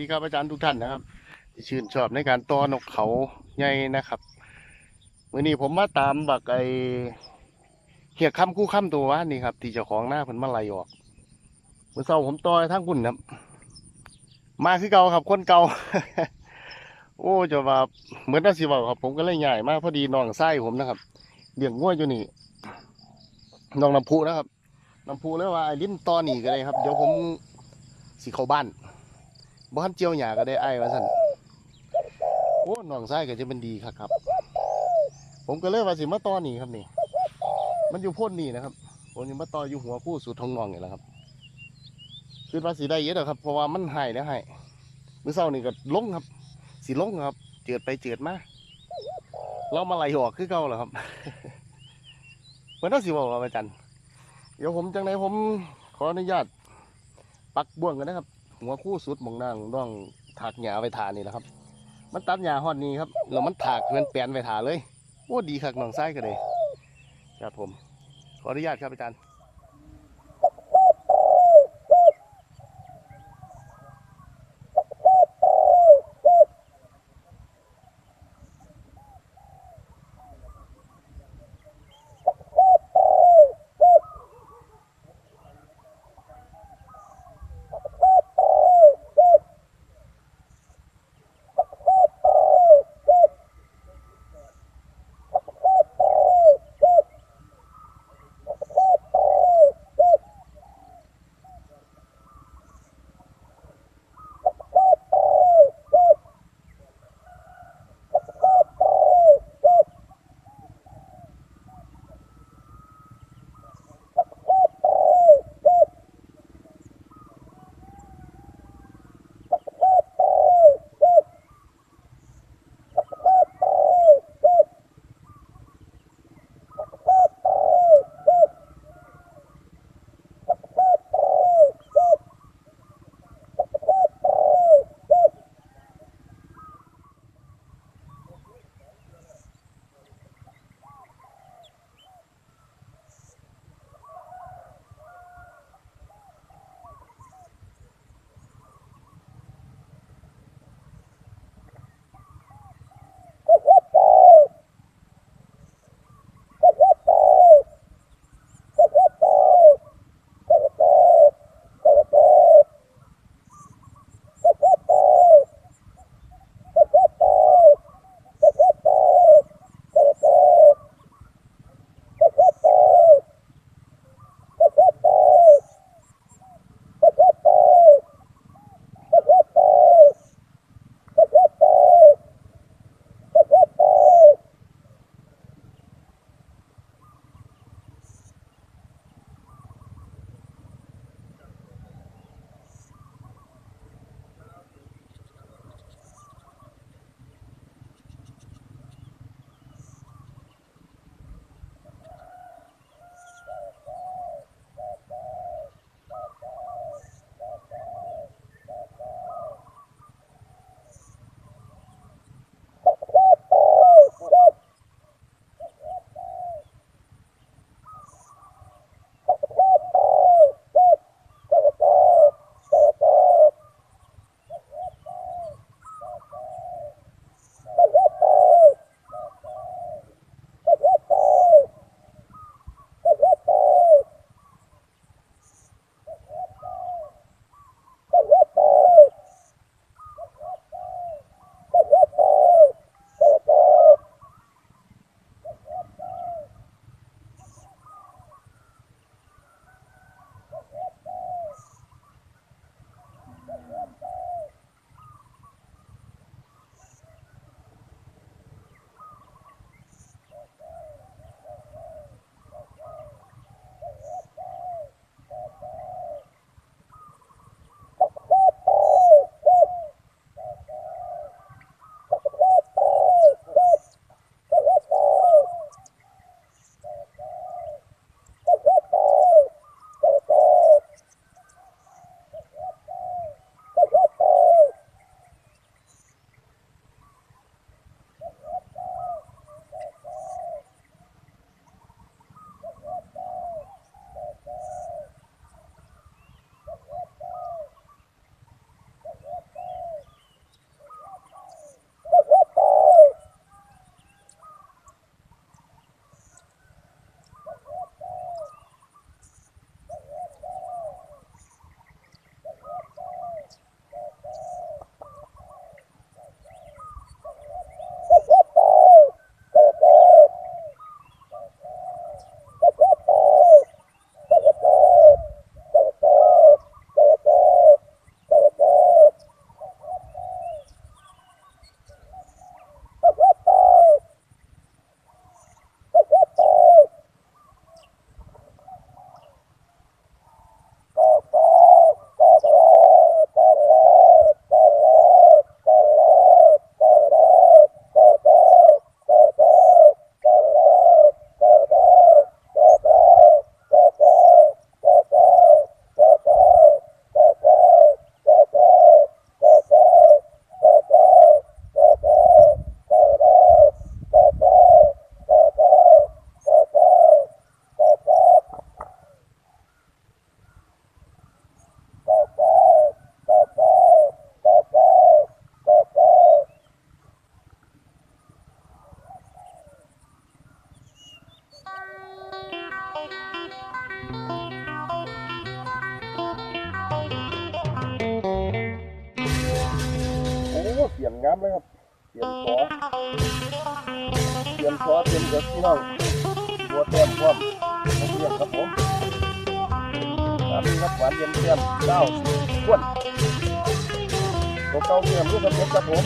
ดีครับอาจารย์ทุกท่านนะครับ ที่ชื่นชอบในการต้อนกเขาใหญ่นะครับวันนี้ผมมาตามบักไอเหียคำคู่คำตัววานนี่ครับ ที่เจ้าของหน้าเพิ่นมาไล่ออกเมื่อเช้าผมต่อยทั้งคุณครับ มาคือเก่าครับคนเก่าโอ้จะว่าเหมือนน่าสิเว้าครับ ผมก็เลยใหญ่มากพอดีน้องไส้ผมนะครับเลี้ยงงัวอยู่นี่น้องน้ำพุนะครับน้ำพุเลยว่าไอ้ลิ้นตอนี่ก็ได้ครับ เดี๋ยวผมสิเข้าบ้าน บ้านเจียวหยาก็ได้ไอ้ว่าสันโอ้น้องไส้ก็จะเป็นดีครับครับ ผมก็เลยว่าสิมาตอนี่ครับนี่ มันอยู่พ่นนี่นะครับ ผมยังมาต่ออยู่หัวผู้สุดทองนองนี่แหละครับ คือว่าสีได้เยอะแล้วครับ เพราะว่ามันหายแล้วหายมือเช้านี่ก็ลงครับ สีลงครับ เจือดไปเจือดมาเรามาไล่ออกคือเก่าเหรอครับเหมือนน่าสิบอกว่าอาจารย์เดี๋ยวผมจังไหนผมขออนุญาตปักบ่วงกันนะครับ หัวคู่สุดมองนางร่องถากหญ้าไปทานี่แหละครับ มันตัดหญ้าฮอดนี้ครับแล้วมันถากเป็นแปลนไปทาเลย โอ้ดีคักน้องไส้ก็เลยครับผม ขออนุญาตครับอาจารย์ โอ้เสียงงับเลยครับเสียงคอเสียงคอเสียงกับพี่น้องตัวเต็มพร้อมเสียงครับผมครับนักหวานเตี้ย็เตี้ยมเก้าข้วนตัวเต้าเตี้ยมลูกครับผมครับผม